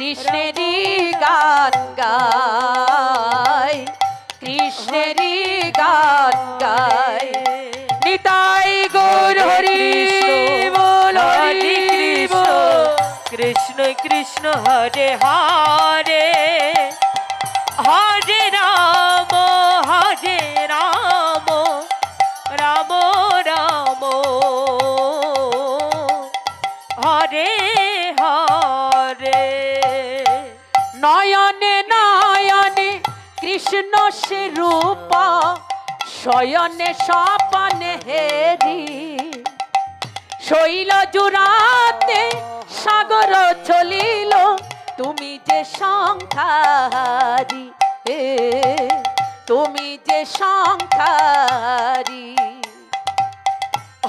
কৃষ্ণেরই গান গাই কৃষ্ণেরই গান গাই। নিতাই গৌর হরি বল। কৃষ্ণ কৃষ্ণ হরে হরে। কৃষ্ণ সে রূপ শয়নে সপনে হেরি। শৈল জুড়াতে সাগর চলিল, তুমি যে সংখ্যারি এ, তুমি যে সংখ্যারি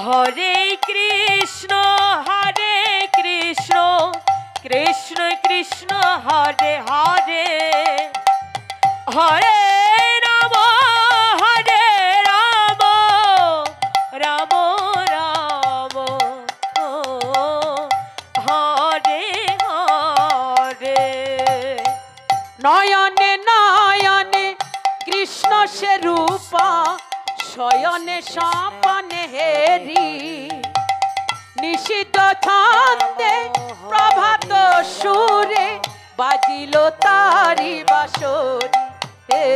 হরে কৃষ্ণ হরে কৃষ্ণ কৃষ্ণ কৃষ্ণ, হরে হরে। হরে শয়নে সপনে হেরি নিষিদ্ধ ছন্দে প্রভাত সুরে বাজিল তারি বাসরি। হে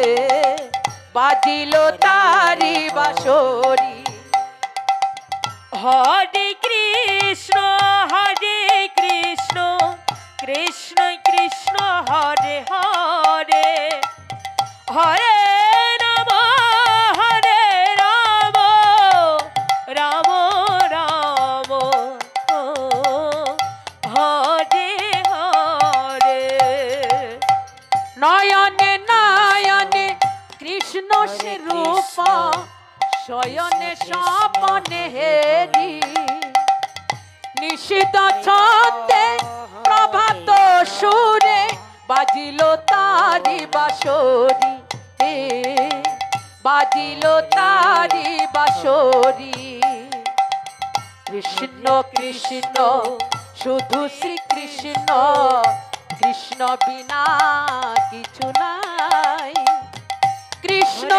বাজিল তারি বাসরি। হরে কৃষ্ণ হরে কৃষ্ণ কৃষ্ণ শয়নে সপনে হেরি। নিশিত ছন্দে প্রভাত সুরে বাজিল তারি বাসরি হে, বাজিল তারি বাসরি কৃষ্ণ কৃষ্ণ, শুধু শ্রীকৃষ্ণ, কৃষ্ণ বিনা কিছু নাই। কৃষ্ণ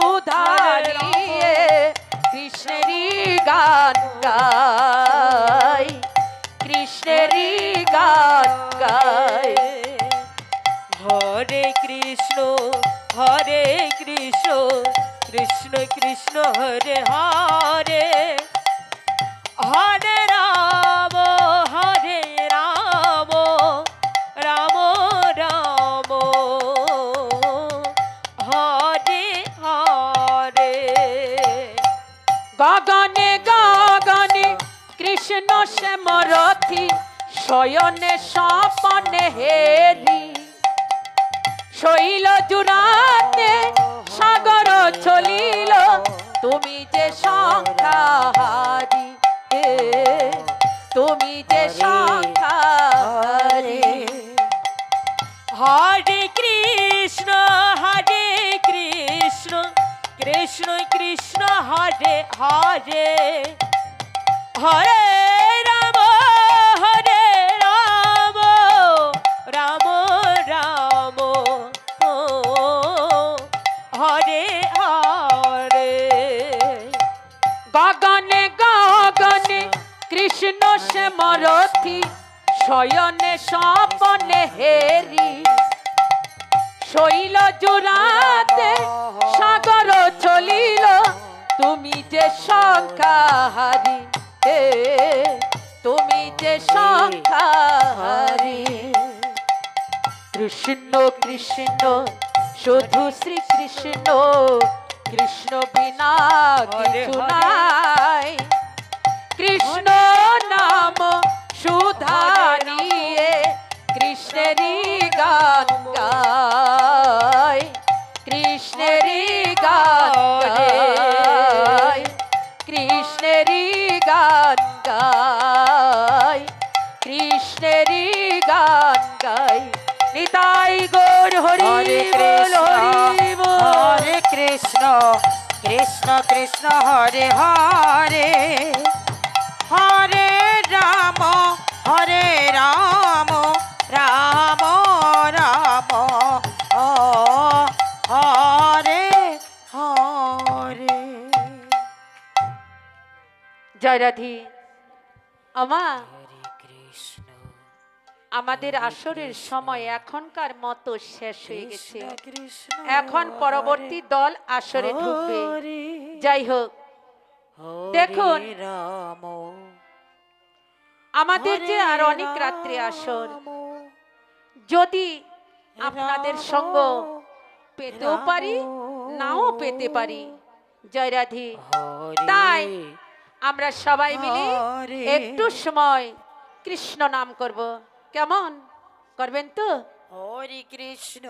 সুধারিয়ে কৃষ্ণেরই গান গাই, কৃষ্ণেরই গান গাই। হরে কৃষ্ণ হরে কৃষ্ণ কৃষ্ণ কৃষ্ণ, হরে হরে। শয়নে সপনে হেরি। শৈল জুড়াতে সাগর চলিল তুমি যে সংখ্যাহারি তুমি যে সংখ্যাহারি হরে কৃষ্ণ হরে কৃষ্ণ কৃষ্ণ কৃষ্ণ হরে হরে। হরে কৃষ্ণ শ্যামরথি শয়নে সপনে হেরি। শৈল জোড়াতে সাগর চলিল তুমি যে সংখ্যাহারি হে তুমি যে সংখ্যাহারি কৃষ্ণ কৃষ্ণ শুধু শ্রীকৃষ্ণ কৃষ্ণ বিনা কিছু। নাই। কৃষ্ণ নাম সুধারিয়ে কৃষ্ণেরই গান গায় কৃষ্ণেরই গান গায় কৃষ্ণেরই গান গায় কৃষ্ণেরই গান গায়। নিতাই গৌর হরি কৃষ্ণ হরে কৃষ্ণ কৃষ্ণ কৃষ্ণ হরে হরে। আমাদের আসরের সময় এখনকার মতো শেষ হয়ে গেছে। এখন পরবর্তী দল আসরে ঢুকবে। যাই হোক। দেখুন। আমাদের যে আর অনেক রাত্রে আসর যদি আপনাদের সঙ্গ পেতেও পারি নাও পেতে পারি। জয়রাধি তাই আমরা সবাই মিলে একটু সময় কৃষ্ণ নাম করব। কেমন? করবেন তো? হরে কৃষ্ণ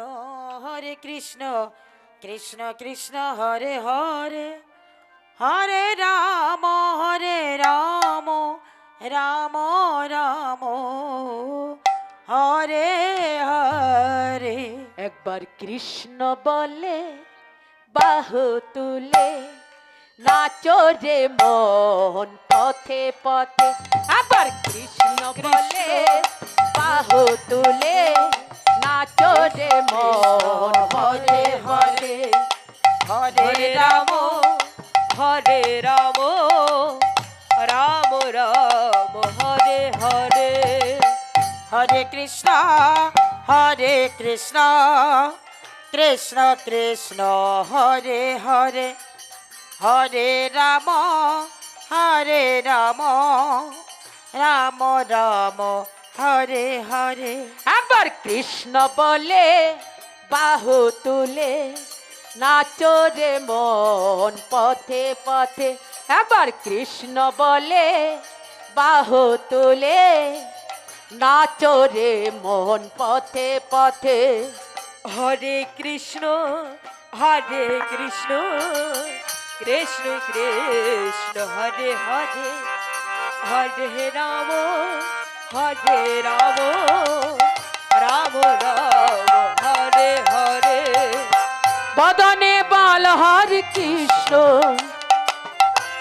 হরে কৃষ্ণ কৃষ্ণ কৃষ্ণ হরে হরে। হরে রাম হরে রাম রাম রাম হরে হরে। একবার কৃষ্ণ বলে বাহু তুলে নাচো রে মন পথে পথে। আবার কৃষ্ণ বলে বাহু তুলে নাচো রে মন পথে পথে। হরে রাম হরে রাম রাম রাম, হরে হরে। হরে কৃষ্ণ হরে কৃষ্ণ কৃষ্ণ কৃষ্ণ, হরে হরে। হরে রাম হরে রাম রাম রাম, হরে হরে। আবার কৃষ্ণ বলে, বাহু তুলে নাচো রে মন পথে পথে আবার কৃষ্ণ বলে বাহু তুলে। নাচো রে মন পথে পথে, হরে কৃষ্ণ হরে কৃষ্ণ কৃষ্ণ কৃষ্ণ, হরে হরে হরে রাম হরে রাম রাম রাম, হরে হরে। বদনে বাল হর কৃষ্ণ,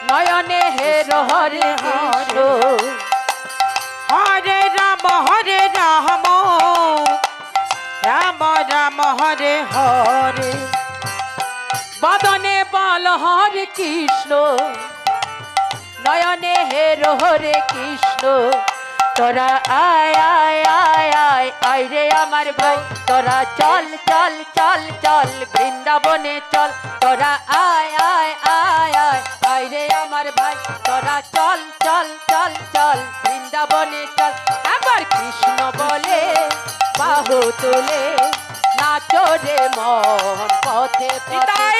নয়নে হের হরে কৃষ্ণ। হরে রাম হরে রাম রাম রাম, হরে হরে। বদনে বাল হরে কৃষ্ণ, নয়নে হের হরে কৃষ্ণ। তোরা আয় আয় আয় আয় আয় রে আমার ভাই। তোরা চল চল চল চল, বৃন্দাবনে চল। তোরা আয় আয় আয় আয় আয় রে আমার ভাই। তোরা চল চল চল চল, বৃন্দাবনে চল। আবার কৃষ্ণ বলে, বাহু তুলে, নাচো রে মন পথে পথে। নিতাই